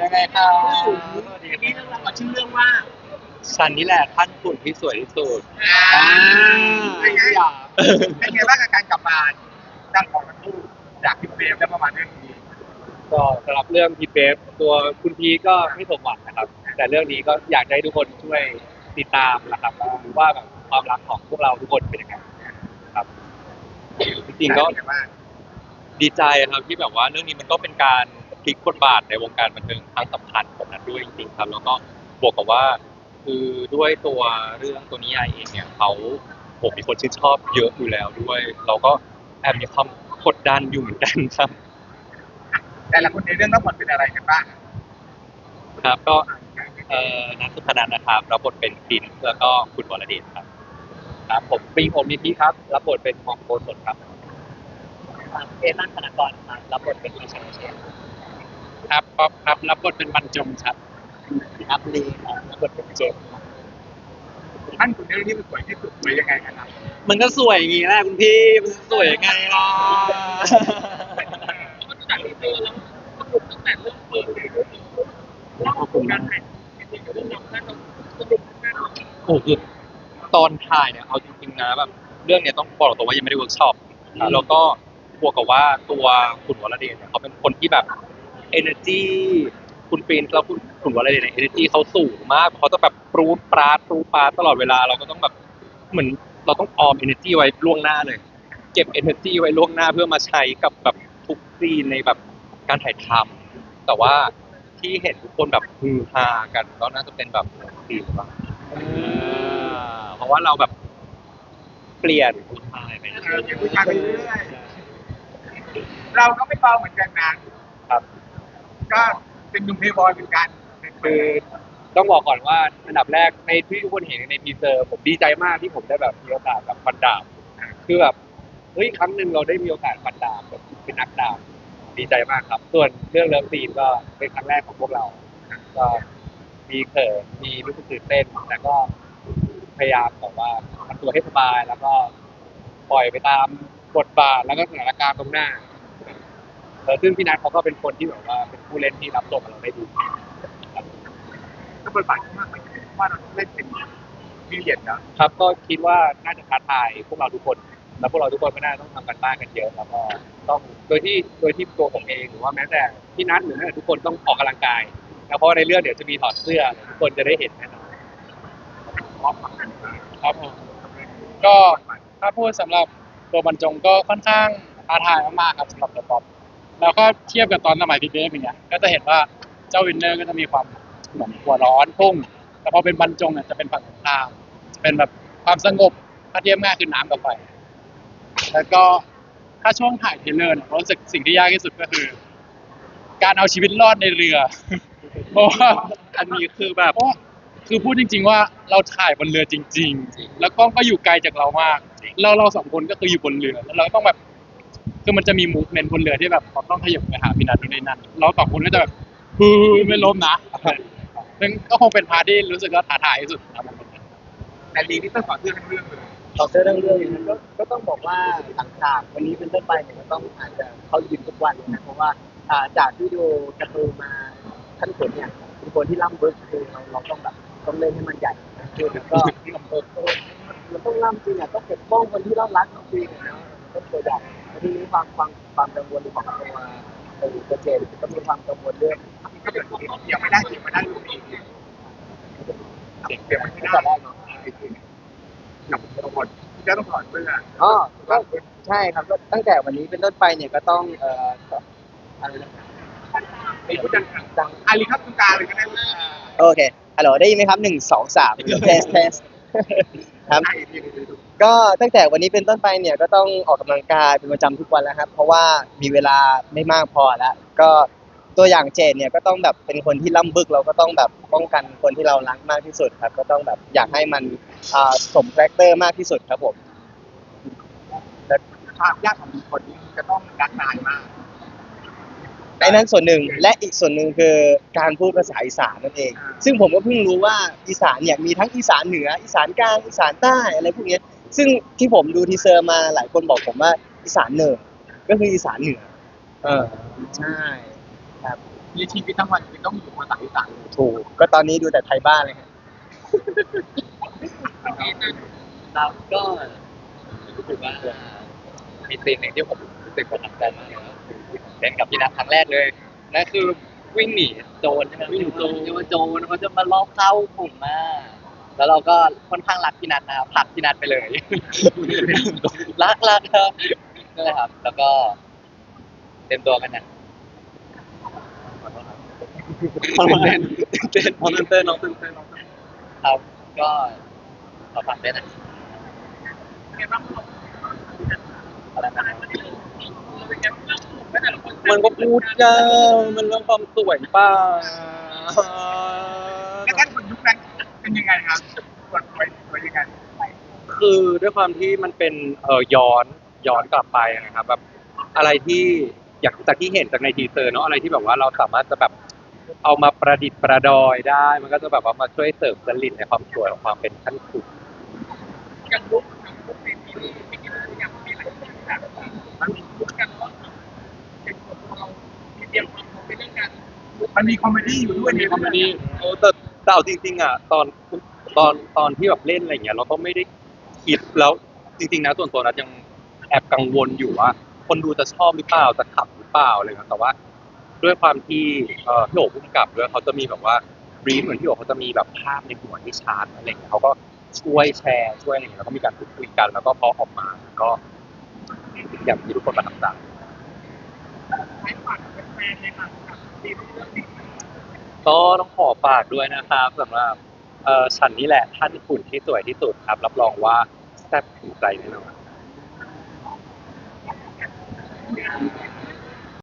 ยังไงครับสวัสดีนี่เรื่องราวชื่อเรื่องว่าฉันนี่แหละท่านขุนที่สวยที่สุดอ่าเป็นไงเป็นไงบ้างกับการกลับมาดังของทั้งคู่จากพี่เบฟแล้วประมาณเรื่องนี้ก็สำหรับเรื่องพีเบฟตัวคุณพีก็ไม่สมหวังนะครับ แต่เรื่องนี้ก็อยากให้ทุกคนช่วยติดตามนะครับว่าแบบความรักของพวกเราทุกคนเป็นยังไงครับจริงๆก็ดีใจครับที่แบบว่าเรื่องนี้มันก็เป็นการ พลิกบทบาทในวงการบันเทิงครั้งสำคัญของนั้นด้วยจริงๆครับ แล้วก็บวกกับว่า คือด้วยตัวเรื่องตัวนิยายเองเนี่ยเขาผมมีคนชื่นชอบเยอะอยู่แล้วด้วย เราก็แอบมีความกดดันอยู่เหมือนกันครับ แต่ละคนในเรื่องต้องบทเป็นอะไรกันบ้างครับก็เอ่อนัทสุพนันท์นะครับรับบทเป็นปินแล้วก็คุณวรเดชครับครับผมปิงผมนิธิครับรับบทเป็นมองโกศลครับเอลันธนากรครับรับบทเป็นราชาเชน ครับป๊อปครับรับบทเป็นบรรจงครับครับลีครับรับบทเป็นเจมส์ครับท่านคุณเรื่องนี้มันสวยที่สุดสวยยังไงกันครับมันก็สวยอย่างงี้แหละคุณพี่มันสวยยังไงล่ะก็จากที่เจอแล้วสนุกตั้งแต่เริ่มเปิดเลยแล้วขอบคุณการถ่ายจริงๆเรื่องเราน่าจะสนุกมากโอ้คือตอนถ่ายเนี่ยเอาจริงๆนะแบบเรื่องเนี้ยต้องบอกตรงว่ายังไม่ได้เวิร์กช็อปแล้วก็บวกกับว่าตัวคุณวรเดชเนี่ยเขาเป็นคนที่แบบ energy คุณปรินแล้วคุณคุณวรเดชเนี่ย energy เขาสูงมากเขาจะแบบปรูดปราดปรูดปราดตลอดเวลาเราก็ต้องแบบเหมือนเราต้องออม energy ไว้ล่วงหน้าเลย เก็บ energy ไว้ล่วงหน้าเพื่อมาใช้กับแบบทุกซีนในแบบการถ่ายทำแต่ว่าที่เห็นทุกคนแบบฮือฮากันก็น่าจะเป็นแบบซีนว่าเพราะว่าเราแบบเปลี่ยนผู้ชายไปเอออย่างผู้ชายไปเรื่อยๆเราก็ไม่เบาเหมือนกันนะครับ ก็เป็นหนุ่มเพย์บอยเหมือนกันคือต้องบอกก่อนว่าอันดับแรกในที่ทุกคนเห็นในทีเซอร์ ผมดีใจมากที่ผมได้แบบมีโอกาสแบบฟันดาบคือแบบเฮ้ยครั้งหนึ่งเราได้มีโอกาสฟันดาบแบบเป็นนักดาบดีใจมากครับ ส่วนเรื่องเลิฟซีนก็เป็นครั้งแรกของพวกเรา ก็มีเขินมีรู้สึกตื่นเต้นแต่ก็พยายามแบบว่าทำตัวให้สบายแล้วก็ปล่อยไปตามบทบาทแล้วก็สถานการณ์ตรงหน้า เออซึ่งพี่นัทเขาก็เป็นคนที่แบบว่าเป็นผู้เล่นที่รับส่งเราได้ดีก็บทบาทที่มากมันว่าเราต้องเล่นเป็นพีเรียดนะครับก็คิดว่าน่าจะท้าทายพวกเราทุกคน แล้วพวกเราทุกคนก็น่าต้องทำกันบ้านกันเยอะแล้วก็ต้องโดยที่โดยที่ตัวผมเองหรือว่าแม้แต่พี่นัทหรือแม้แต่ทุกคนต้องออกกำลังกายแล้วเพราะในเรื่องเดี๋ยวจะมีถอดเสื้อทุกคนจะได้เห็นแน่นอนครับผมก็ถ้าพูดสำหรับตัวบรรจงก็ค่อนข้างท้าทายมากๆครับสำหรับตัวป๊อป แล้วก็เทียบกับตอนสมัยพีเบฟอย่างเงี้ยก็จะเห็นว่าเจ้าวินเนอร์ก็จะมีความเหมือนหัวร้อนพุ่งแต่พอเป็นบรรจงเนี่ยจะเป็นฝั่งตรงข้ามจะเป็นแบบความสงบถ้าเทียบง่ายคือน้ำกับไฟแล้วก็ถ้าช่วงถ่ายเทรลเลอร์เนี่ยรู้สึกสิ่งที่ยากที่สุดก็คือ การเอาชีวิตรอดในเรือ เพราะว่า อันนี้คือแบบ เพราะว่าคือพูดจริง ๆ ว่าเราถ่ายบนเรือจริง ๆ แล้วกล้องก็อยู่ไกลจากเรามากแล้วเราสองคนก็คืออยู่บนเรือ แล้วเราก็ต้องแบบ คือมันจะมีมูฟเมนต์บนเรือที่แบบเราต้องขยับไปหาพี่นัทนู่นนี่นั่นเราสองคนก็จะแบบฮือไม่ล้มนะซึ่งก็คงเป็นพาร์ทที่รู้สึกว่าท้าทายที่สุดนะครับแต่ลีนี่ต้องสอนเรื่องทั้งเรื่องเลยต่อเสื้อเรื่องเรื่องนี้ก็ก็ต้องบอกว่าหลังจากวันนี้เป็นต้นไปเนี่ยก็ต้องอาจจะเข้ายิมทุกวันเลยนะเพราะว่าอ่าจากที่ดูการ์ตูนมาท่านขุนเนี่ยเป็นคนที่ล่ำบึกคือเราเราต้องแบบต้องเล่นให้มันใหญ่นะคือมันก็เออเออมันต้องล่ำจริงอะต้องปกป้องคนที่เรารักจริงๆอะเนาะ ต้องตัวใหญ่ทีนี้ความความความกังวลของตัวตัวตัวเจนก็มีความกังวลเรื่องก็เป็นเกี่ยวไม่ได้เกี่ยวไม่ได้ลูกเองเกี่ยวไม่ได้แต่แรกเนาะกับตัวบทที่จะต้องถอดเสื้ออ๋อก็ใช่ครับก็ตั้งแต่วันนี้เป็นต้นไปเนี่ยก็ต้องเอ่ออะไรนะมีผู้จัดการอาลีครับตรงกาเลยก็ได้ว่าโอเคฮัลโหลได้ยินไหมครับหนึ่งสองสามเทสเทสครับ ก็ตั้งแต่วันนี้เป็นต้นไปเนี่ยก็ต้องออกกำลังกายเป็นประจำทุกวันแล้วครับ เพราะว่ามีเวลาไม่มากพอแล้ว ก็ตัวอย่างเจนเนี่ยก็ต้องแบบเป็นคนที่ล่ำบึกเราก็ต้องแบบป้องกันคนที่เรารักมากที่สุดครับ ก็ต้องแบบอยากให้มันอ่าสมคาแรคเตอร์มากที่สุดครับผม ความยากของคนนี้จะต้องรักนายมากไอ้นั้นส่วนหนึ่งและอีกส่วนหนึ่งคือการพูดภาษาอีสานนั่นเอง ซึ่งผมก็เพิ่งรู้ว่าอีสานเนี่ยมีทั้งอีสานเหนืออีสานกลางอีสานใต้อะไรพวกเนี้ย ซึ่งที่ผมดูทีเซอร์มาหลายคนบอกผมว่าอีสานเหนือก็คืออีสานเหนือ เออใช่ครับมีชีวิตทั้งวันคือต้องอยู่คนต่างที่ต่างถูก ก็ตอนนี้ดูแต่ไทยบ้านเลยฮะครับก็รู้สึกว่ามีซีนหนึ่งที่ผมรู้สึกประทับใจมากเลยก็คือที่ผมเล่นกับพี่นัทครั้งแรกเลยนั่นคือวิ่งหนีโจรใช่ไหมวิ่งหนีโจรโจรเขาจะมาลอบเข้ากลุ่มมา แล้วเราก็ค่อนข้างรักพี่นัทนะครับผลักพี่นัทไปเลย รักรักครับนั่นแหละครับ แล้วก็เต็มตัวกันนะขอโทษครับเต้นพอเต้นน้องเต้นเต้นน้องเต้นครับก็ขอฝากด้วยนะอะไรนะครับมันก็พูดยากมันเรื่องความสวยป่ะแล้ว เป็นยังไงครับกดไปไปยังไงคือด้วยความที่มันเป็นเอ่อย้อนย้อนกลับไปนะครับแบบอะไรที่อยากจากที่เห็นจากในทีเซอร์เนาะอะไรที่แบบว่าเราสามารถจะแบบเอามาประดิษฐ์ประดอยได้ มันก็จะแบบว่ามาช่วยเสริมจริตในความสวยของความเป็นขั้นสุดอย่างลุกอย่างลุกในทีนี้ไม่คิดว่าอย่างมีหลายคนแบบมันมีลุกกันว่าเป็นคนเรามีเตรียมความพร้อมในเรื่องการมันมีคอมเมดี้อยู่ด้วยมีคอมเมดี้เออแต่ แต่เอาจริงๆอะตอนตอนตอนที่แบบเล่นอะไรเงี้ย เราก็ไม่ได้คิดแล้วจริง ๆ นะส่วนตัวนัทยังแอบกังวลอยู่ว่า คนดูจะชอบหรือเปล่าจะขับหรือเปล่าอะไรเงี้ยแต่ว่า ด้วยความที่เอ่อพี่โอ๋พุ่มกับด้วยเขาจะมีแบบว่าบรีฟเหมือนพี่โอ๋เขาจะมีแบบภาพในหัวที่ชาร์จอะไรเงี้ยเขาก็ช่วยแชร์ช่วยอะไรเงี้ยแล้วก็มีการพูดคุยกัน แล้วก็พอออกมาก็อย่างที่ทุกคนประทับใจ ใช้ฝันเป็นแฟนในหนังกับซีรีส์เรื่องนี้ ก็ต้องขอฝากด้วยนะครับสำหรับเอ่อฉันนี่แหละท่านขุนที่สวยที่สุดครับ รับรองว่าแซ่บถึงใจแน่นอน